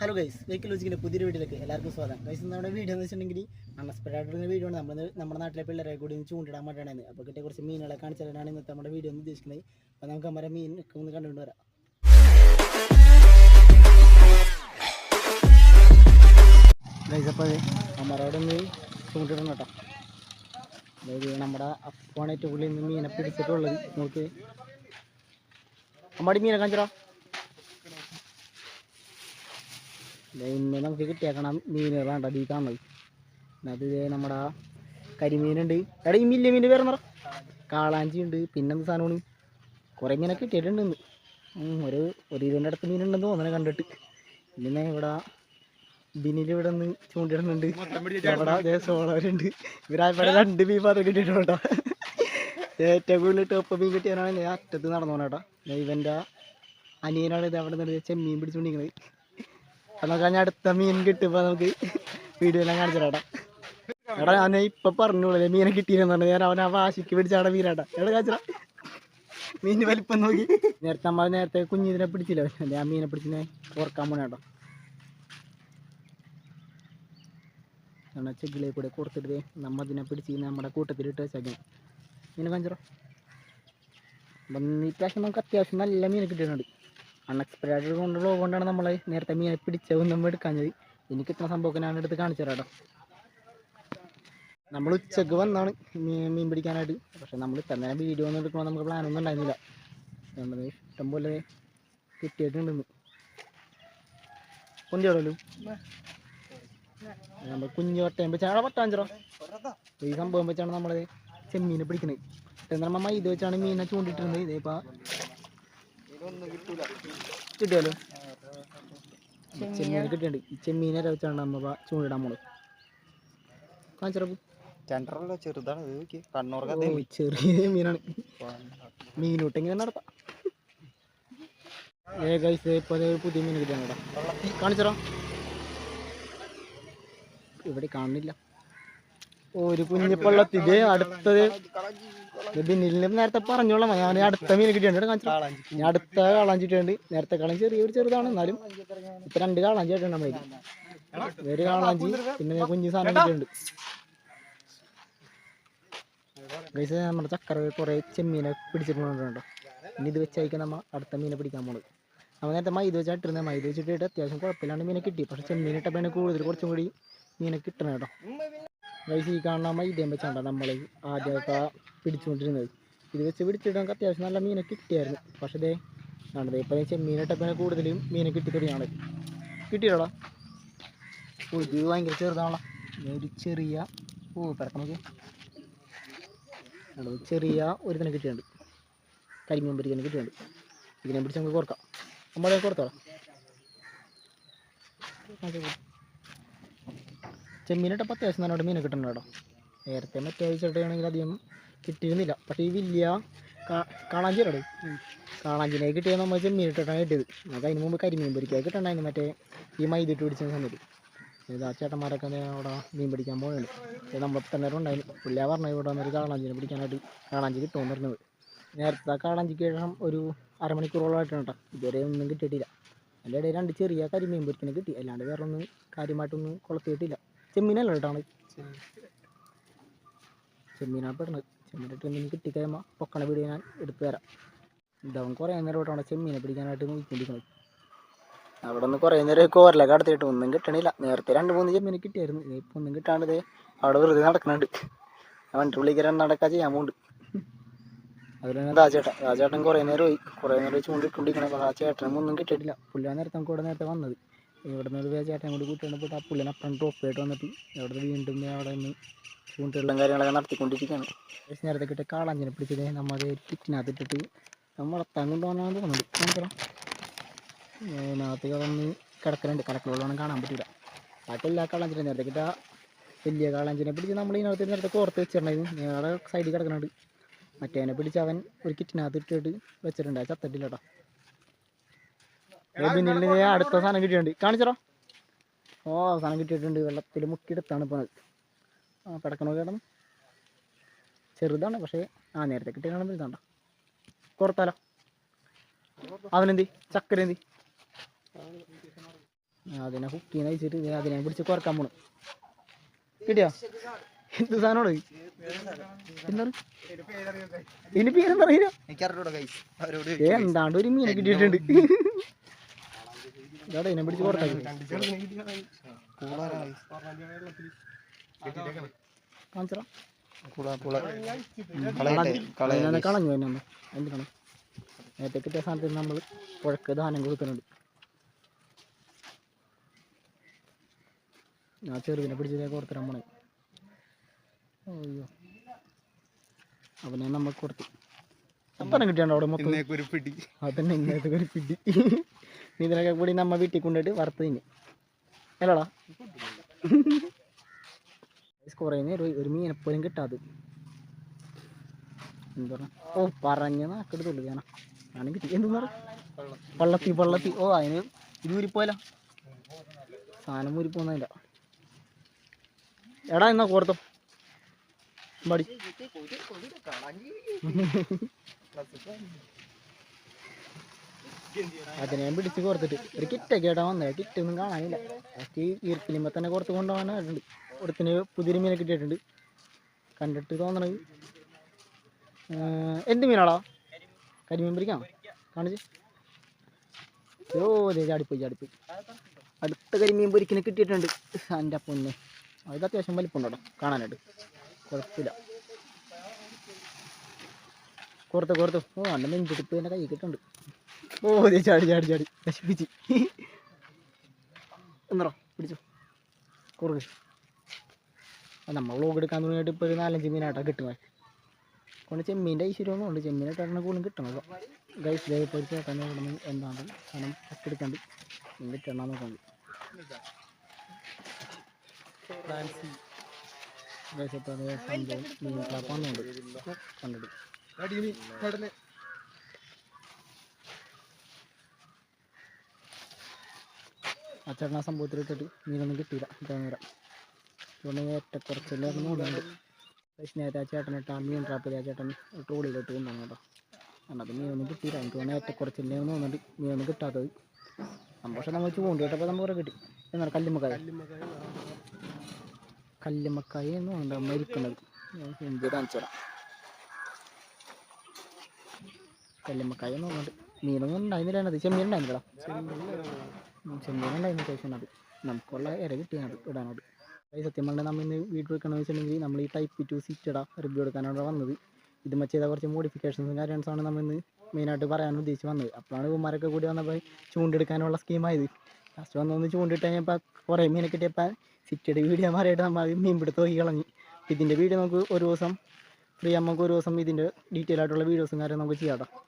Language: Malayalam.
ഹലോ ഗൈസ് വെഹിക്കിൾ വെച്ചിന്റെ പുതിയൊരു വീട്ടിലേക്ക് എല്ലാവർക്കും സ്വാഗതം. ഗൈസ് നമ്മുടെ വീഡിയോ എന്ന് വെച്ചിട്ടുണ്ടെങ്കിൽ ആയിട്ടുള്ള വീഡിയോ ആണ്. നമ്മൾ നമ്മുടെ നാട്ടിലെ പിള്ളേരെ കൂടി ഒന്ന് ചൂണ്ടിടാൻ വേണ്ടിയാണ്. അപ്പോൾ കിട്ടിയ കുറച്ച് മീനുകളെ കാണിച്ചാലാണ് ഇന്നത്തെ നമ്മുടെ വീഡിയോ ഒന്ന് ഉദ്ദേശിക്കുന്നത്. അപ്പോൾ നമുക്ക് നമ്മുടെ മീൻ ഒന്ന് കണ്ടുകൊണ്ട് വരാം. ഗൈസ് അപ്പോൾ അമ്മരോട് മീൻ ചൂണ്ടിടണം കേട്ടോ. അതായത് നമ്മുടെ പുള്ളി നിന്ന് മീനെ പിടിച്ചിട്ടുള്ളത്. നോക്ക് അമ്മാടി മീനെ കാണിച്ചോ ഇന്ന് നമുക്ക് കിട്ടിയേക്കണം മീനുകളാണ് അടി കാണുന്നത്. അത് ദേ നമ്മുടെ കരിമീനുണ്ട്. എടാ ഈ മില്ലിയ മീൻ പേര് പറ കാളാഞ്ചി ഉണ്ട്. പിന്നെന്ത് സാധനമാണ്? കുറേ മീനൊക്കെ കിട്ടിയിട്ടുണ്ട് ഒരു ഒരു ഇതിന്റെ അടുത്ത് മീനുണ്ടെന്ന് തോന്നണേ കണ്ടിട്ട്. പിന്നെ ഇവിടെ ബിനിൽ ഇവിടെ നിന്ന് ചൂണ്ടിടുന്നുണ്ട് ഇവിടെ അതേ സോളവരുണ്ട്. ഇവരായപ്പോഴെ രണ്ട് മീൻ പാത്രം കിട്ടിയിട്ടുണ്ടോ ഏറ്റവും കൂടുതൽ ടോപ്പ് മീൻ കിട്ടിയവനാണ് ഞാൻ അറ്റത്ത് നടന്നു പോണേട്ടാ ഇവന്റെ അനിയനാണ് ഇത് അവിടെ നിന്ന് ചെമ്മീൻ പിടിച്ചുകൊണ്ടിരിക്കുന്നത് നമുക്ക് ഞാൻ അടുത്ത മീൻ കിട്ടുമ്പോൾ നമുക്ക് വീഡിയോ എല്ലാം കാണിച്ചു തരാം എടാ ഞാൻ ഇപ്പം പറഞ്ഞോളൂ മീനെ കിട്ടിയെന്ന് പറഞ്ഞു. ഞാൻ അവനെ വാശിക്ക് പിടിച്ചാടാ മീനാട്ടാ എവിടെ കാണിച്ചാ മീൻ വലിപ്പം നോക്കി. നേരത്തെ നമ്മൾ നേരത്തെ കുഞ്ഞിതിനെ പിടിച്ചില്ല? ഞാൻ മീനെ പിടിച്ചിനെ ഓർക്കാൻ പോണേട്ടോ കാരണം ചെക്കിലേ കൂടെ കൊടുത്തിട്ട് നമ്മ അതിനെ പിടിച്ച് നമ്മുടെ കൂട്ടത്തിലിട്ട് വെച്ചേക്കണം മീനെ കാഞ്ചറോ അപ്പം നമുക്ക് അത്യാവശ്യം നല്ല മീനെ കിട്ടിയിട്ടുണ്ട്. അൺഎക്സ്പെക്റ്റഡ് കൊണ്ടുള്ള കൊണ്ടാണ് നമ്മളെ നേരത്തെ മീനെ പിടിച്ചതും നമ്മൾ എടുക്കാഞ്ഞത്. എനിക്ക് ഇത്ര സംഭവമൊക്കെ ഞാൻ എടുത്ത് കാണിച്ചു തരാം നമ്മൾ ഉച്ചയ്ക്ക് വന്നാണ് മീൻ മീൻ പിടിക്കാനായിട്ട്. പക്ഷെ നമ്മൾ ഇത്ര നേരം വീഡിയോ ഒന്നും എടുക്കണോ നമുക്ക് പ്ലാനൊന്നും ഉണ്ടായിരുന്നില്ല. നമ്മൾ ഇഷ്ടംപോലെ കിട്ടിയിട്ടുണ്ടെന്ന് കൊണ്ടിയോടല്ലോ നമ്മൾ കുഞ്ഞു വട്ടയും വെച്ചാണ്. വട്ടാഞ്ചറോ ഈ സംഭവം വെച്ചാണ് നമ്മൾ ചെമ്മീനെ പിടിക്കുന്നത് എന്നാൽ നമ്മൾ മൈദ വെച്ചാണ് മീനെ ചൂണ്ടിട്ടിരുന്നത്. ഇതേപ്പാ കിട്ടിയാലോ? ചെമ്മീനെ കിട്ടിയിട്ടുണ്ട്. ചെമ്മീനെ വെച്ചാണ് നമ്മ ചൂണ്ടിടാൻ പോണത് കാണിച്ചറപ്പ് ചെറുതാണ്. കണ്ണൂർക്ക് ചെറിയ മീനാണ്. മീനൂട്ടെങ്ങനെ നടത്താം? ഏ ഗൈസ് പുതിയ മീൻ കിട്ടിയാണ് കേട്ടോ. കാണിച്ചറോ ഇവിടെ കാണുന്നില്ല. ഒരു കുഞ്ഞിപ്പള്ളത്തി ഇത് അടുത്തത് ബിന്നിലിന് നേരത്തെ പറഞ്ഞോളാം. ഞാൻ അടുത്ത മീൻ കിട്ടിയിട്ടുണ്ട്. കാണിച്ചോ ഞാൻ അടുത്ത കാളാഞ്ചിട്ടുണ്ട് നേരത്തെ കാളാൻ ചെറിയൊരു ചെറുതാണ്. എന്നാലും ഇപ്പൊ രണ്ട് കാളാഞ്ചി ആയിട്ടുണ്ട് ഒരു കാളാഞ്ചി പിന്നെ കുഞ്ഞു സാധനം കിട്ടിയിട്ടുണ്ട്. ഗൈസ് നമ്മുടെ ചക്കര കുറെ ചെമ്മീനെ പിടിച്ചിട്ടുണ്ട് ഇനി ഇത് വെച്ചായിരിക്കും നമ്മ അടുത്ത മീനെ പിടിക്കാൻ പോണത്. നമ്മൾ നേരത്തെ മൈദ വെച്ചിട്ടിരുന്നത്. മൈദ വെച്ചിട്ടിട്ട് അത്യാവശ്യം കുഴപ്പമില്ലാണ്ട് മീനെ കിട്ടി. പക്ഷെ ചെമ്മീൻ കൂടുതൽ കുറച്ചും കൂടി മീനെ കിട്ടണം കേട്ടോ. ഗൈസ് ഈ കാണുന്ന മൈദയും വെച്ചാണ് നമ്മൾ ആദ്യമൊക്കെ പിടിച്ചുകൊണ്ടിരുന്നത് ഇത് വെച്ച് പിടിച്ചിട്ട് അത്യാവശ്യം നല്ല മീനെ കിട്ടിയായിരുന്നു. പക്ഷേ ഇതേ ആണത് ഇപ്പം ചെമ്മീൻ ഇട്ടപ്പോൾ കൂടുതലും മീനെ കിട്ടി തുടങ്ങിയാണ് കിട്ടിയോടാ ഓ ഇത് ഭയങ്കര ചെറുതാണല്ലോ. ഒരു ചെറിയ ഓ പിറക്കം അത് ചെറിയ ഒരു തന്നെ കിട്ടിയിട്ടുണ്ട്. കരിമീൻ പിടിക്കാൻ കിട്ടിയിട്ടുണ്ട്. ഇതിനെ പിടിച്ച് നമുക്ക് കുറക്കാം. നമ്മളെ ചെമ്മീനിട്ടപ്പോൾ അത്യാവശ്യം നല്ലോണം മീൻ കിട്ടുന്നുണ്ട് കേട്ടോ. നേരത്തെ മറ്റേ ചേട്ടയാണെങ്കിൽ അധികം കിട്ടിയിരുന്നില്ല. പക്ഷേ ഈ വലിയ കാണാഞ്ചിരടേ കാളാഞ്ചിനെ കിട്ടിയത് നമ്മൾ ചെമ്മീനിട്ടിട്ടാണ് കിട്ടിയത് നമുക്ക് അതിന് മുമ്പ് കരിമീൻ പൊരിക്കാൻ കിട്ടണ്ടായിരുന്നു. മറ്റേ ഈ മൈദിട്ട് പിടിച്ച സമയത്ത് ഇത് ആ ചേട്ടന്മാരൊക്കെ അവിടെ മീൻ പിടിക്കാൻ പോകുന്നുണ്ട് ഇത് നമ്മൾ തന്നെ ഉണ്ടായിരുന്നു. പുള്ളിയാ പറഞ്ഞത് ഇവിടെ വന്നൊരു കാളാഞ്ചിനെ പിടിക്കാനായിട്ട് കാളാഞ്ചി കിട്ടുമെന്ന് പറഞ്ഞത്. നേരത്തെ കാളാഞ്ചിക്ക് ശേഷം ഒരു അരമണിക്കൂറോളമായിട്ടാണ് കേട്ടോ. ഇതുവരെ ഒന്നും കിട്ടിയിട്ടില്ല. അതിന്റെ ഇടയിൽ രണ്ട് ചെറിയ കരിമീൻ പൊരിക്കണ കിട്ടി. അല്ലാണ്ട് വേറെ ഒന്നും കാര്യമായിട്ടൊന്നും കൊളത്തിയിട്ടില്ല. ചെമ്മീനല്ല കേട്ടാണ് ചെമ്മീനാണ് പെടുന്നത് ചെമ്മീനിട്ട് മീൻ കിട്ടിക്കഴിയുമ്പോൾ പൊക്കണ വീഡിയോ ഞാൻ എടുത്തു തരാം. ഇതാവും കുറേ നേരമായിട്ടാണ് ചെമ്മീനെ പിടിക്കാനായിട്ട് നോക്കിക്കൊണ്ടിരിക്കുന്നത്. അവിടെ നിന്ന് കുറേ നേരം കോരലൊക്കെ അടുത്തിട്ട് ഒന്നും കിട്ടണില്ല. നേരത്തെ രണ്ട് മൂന്ന് ചെമ്മീനെ കിട്ടിയായിരുന്നു. ഇപ്പം ഒന്നും കിട്ടാണ്ട് അവിടെ വെറുതെ നടക്കുന്നുണ്ട് വണ്ടി വിളിക്കാൻ നടക്കാൻ ചെയ്യാൻ പോകുന്നുണ്ട് അതുപോലെ രാജേട്ടൻ രാജേട്ടൻ കുറേ നേരമായി കുറേ നേരം ചൂണ്ടിട്ടുണ്ടിരിക്കണം ആ ചേട്ടനും ഒന്നും കിട്ടിയിട്ടില്ല. പുള്ളിയാണ് നേരത്തെ നമുക്ക് ഇവിടെ നേരത്തെ വന്നത്. ഇവിടെ നിന്ന് ഒരു ചേട്ടൻ കൂടി കൂട്ടിയാണ് ആ പുള്ളിനെ അപ്പുറം ഡ്രോപ്പ് ആയിട്ട് വന്നിട്ട് അവിടെ വീണ്ടും അവിടെ നിന്ന് ചൂണ്ടുകളും കാര്യങ്ങളൊക്കെ നടത്തിക്കൊണ്ടിരിക്കുകയാണ്. നേരത്തെ കിട്ടിയ കാളാഞ്ചിനെ പിടിച്ചത് നമ്മളെ കിറ്റിനകത്ത് ഇട്ടിട്ട് നമ്മൾ വളർത്താൻ കൊണ്ടുപോകാനാണ് തോന്നുന്നത്. നോക്കണം. അതിനകത്ത് കിടന്ന് കിടക്കലുണ്ട്. കിടക്കലുള്ളതാണ് കാണാൻ പറ്റില്ല ബാക്കിയെല്ലാ കാളാഞ്ചിനെ നേരത്തെ കിട്ട വലിയ കാളാഞ്ചിനെ പിടിച്ച് നമ്മൾ ഇതിനകത്ത് നേരത്തെ കോർത്ത് വെച്ചിട്ടുണ്ടായിരുന്നു. ഞങ്ങളുടെ സൈഡിൽ കിടക്കുന്നുണ്ട്. മറ്റേനെ പിടിച്ച് അവൻ ഒരു കിറ്റിനകത്ത് ഇട്ടിട്ട് വെച്ചിട്ടുണ്ട്. ചത്തിട്ടില്ല കേട്ടോ. പിന്നിൽ അടുത്ത സാധനം കിട്ടിയിട്ടുണ്ട്. കാണിച്ചോ ഓ സാധനം കിട്ടിയിട്ടുണ്ട്. വെള്ളത്തിൽ മുക്കിയെടുത്താണ് പോണത് ആ കിടക്കണോ കിടന്ന് ചെറുതാണ് പക്ഷേ ആ നേരത്തെ കിട്ടിയാണ് വലുതാണ്ട കൊടുത്താലോ അവനെന്തി? ചക്കര എന്തി? അതിനെ ഹുക്ക് ചെയ്യുന്ന വെച്ചിട്ട് അതിനെ പിടിച്ച് കുറയ്ക്കാൻ പോണു. കിട്ടിയോ? എന്ത് സാധനമാണ് എന്താണ്? ഇതിന് പേരെന്താ? എന്താണ്ട് ഒരു മീനെ കിട്ടിയിട്ടുണ്ട്. ഇതാടെ ഇതിനെ പിടിച്ച് പുറത്താക്കി. കാണിച്ചറ കളഞ്ഞു തന്നെ എന്തിനാണ് നേരത്തെ കിട്ടിയ സാധനത്തിന് നമ്മൾ പുഴക്ക് ദാനം കൊടുക്കുന്നുണ്ട്. ഞാൻ ചെറുതിനെ പിടിച്ചതേ കൊടുത്തരാൻ പോണേ. അയ്യോ. അവനെ നമ്മൾ കൊടുത്തു. അപ്പം കിട്ടിയാണ്ടോ അവിടെ മൊത്തം? അതന്നെ ഇങ്ങനത്തെ ഒരു പിടി. ഇതിനൊക്കെ കൂടി നമ്മ വീട്ടിൽ കൊണ്ടിട്ട് വറുത്ത് തിന്നു. അല്ലടാ. കുറേ നേരം ഒരു മീനെപ്പോലും കിട്ടാതെ എന്താ ഓ പറഞ്ഞ നാക്കെടുത്തുള്ളൂ ഞാൻ ആണെങ്കിൽ എന്തെന്ന് പറ വള്ളത്തി വള്ളത്തി. ഓ അതിന് ഇത് ഊരിപ്പോയല്ല സാധനം ഊരിപ്പോന്നില്ല എടാ എന്നാ കോർത്തോ. മടി. അതിനെ ഞാൻ പിടിച്ച് കോർത്തിട്ട് ഒരു കിറ്റൊക്കെ ഇടാൻ വന്നത് കിറ്റ് ഒന്നും കാണാനില്ല. ലാസ്റ്റ് ഈർക്കിലിമ്പ തന്നെ കുറച്ച് കൊണ്ടുപോകാനായിട്ടുണ്ട് ഒരുത്തിന് പുതിരി മീനെ കിട്ടിയിട്ടുണ്ട് കണ്ടിട്ട് തോന്നണത്. എന്ത് മീനാടാ? കരിമീൻ പിടിക്കാം കാണിച്ച്. ഓ ദേ ചാടിപ്പോയി ചാടിപ്പോയി. അടുത്ത കരിമീൻ പൊരിക്കിന് കിട്ടിയിട്ടുണ്ട്. എന്റെ പൊന്നെ. അത് അത്യാവശ്യം വലിപ്പമുണ്ടോ കാണാനായിട്ട്. കുഴപ്പമില്ല. കോർത്ത് കോർത്ത് ഓ അന്നെ നെഞ്ചെടുപ്പ് എന്റെ കൈ കിട്ടുന്നുണ്ട്. ഓ ചാടി ചാടി ചാടി. നശിപ്പിച്ച്. എന്നറോ പിടിച്ചോ. കുറുക നമ്മൾ വ്ളോഗ് എടുക്കാൻ തുടങ്ങിയിട്ട് ഇപ്പോൾ ഒരു നാലഞ്ച് മീനായിട്ടാണ് കിട്ടുന്നത്. അതുകൊണ്ട് ചെമ്മീന്റെ ഐശ്വര്യമൊന്നും ഉണ്ട്. ചെമ്മീനായിട്ടാണ് കൂടുതലും കിട്ടണത് ഗൈസ് ദേ ഇപ്പോൾ ഒരു ചേട്ടനെ ഇവിടെ എന്താണ് കാരണം എടുക്കാണ്ട് മീൻ കിട്ടണം നോക്കണ്ട് ഗൈസ് വന്നുണ്ട് കണ്ടിട്ട് സംഭവത്തിൽ ഇട്ടിട്ട് മീനൊന്നും കിട്ടിയില്ല നേരം അതുകൊണ്ട് ഏറ്റക്കുറച്ചില്ലായിരുന്നു തോന്നുന്നുണ്ട് പക്ഷേ നേരത്തെ ആ ചേട്ടനിട്ട് ആ മീൻ ട്രാപ്പിൽ ആ ചേട്ടൻ ട്രോളിയിലിട്ട് കൊണ്ടുവന്നു കേട്ടോ. മീനൊന്നും കിട്ടിയില്ല എനിക്ക് തോന്നുന്നു ഏറ്റക്കുറച്ചില്ലാന്ന് തോന്നുന്നുണ്ട്. മീനൊന്നും കിട്ടാത്തത്. പക്ഷെ നമ്മൾ ചൂണ്ടി കേട്ടപ്പോൾ നമ്മൾ കിട്ടി. എന്നാൽ കല്ലുമ്മക്കായ? കല്ലുമ്മക്കായ എന്ന് തോന്നുന്നുണ്ട് മരിക്കുന്നത് ഹിന്ദി കാണിച്ചു കല്ലുമ്മക്കായ എന്ന് മീനൊന്നും ഉണ്ടായിരുന്നില്ല. ചെമ്മീൻ ഉണ്ടായിരുന്നില്ല ചെമ്മീൻ ഉണ്ടായിരുന്നു അത്യാവശ്യം അത്. നമുക്കുള്ള ഇര കിട്ടിയാണ് ഇടാനോട് അത് സത്യം പറഞ്ഞാൽ നമ്മൾ ഇന്ന് വീട്ടിൽ വെക്കണമെന്ന് വെച്ചിട്ടുണ്ടെങ്കിൽ നമ്മൾ ഈ ടൈപ്പ് ടു സിറ്റഡ റിവ്യൂ എടുക്കാനാണ് വന്നത്. ഇത് ചെയ്ത കുറച്ച് മോഡിഫിക്കേഷൻസും കാര്യംസാണ് നമ്മൾ ഇന്ന് മെയിനായിട്ട് പറയാൻ ഉദ്ദേശിച്ച് വന്നത്. അപ്പോഴാണ് ഇവന്മാരൊക്കെ കൂടി വന്നപ്പോൾ ചൂണ്ടെടുക്കാനുള്ള സ്കീമായത് ലാസ്റ്റ് വന്നൊന്ന് ചൂണ്ടിട്ട് കഴിഞ്ഞപ്പോൾ കുറേ മീനെ കിട്ടിയപ്പോൾ സിറ്റിയുടെ വീഡിയോ മാറിയിട്ട് നമ്മൾ മീൻ പിടുത്ത് നോക്കി കളഞ്ഞു. ഇതിന്റെ വീഡിയോ നമുക്ക് ഒരു ദിവസം ഫ്രീ നമുക്ക് ഒരു ദിവസം ഇതിന്റെ ഡീറ്റെയിൽ ആയിട്ടുള്ള വീഡിയോസും കാര്യം നമുക്ക് ചെയ്യാം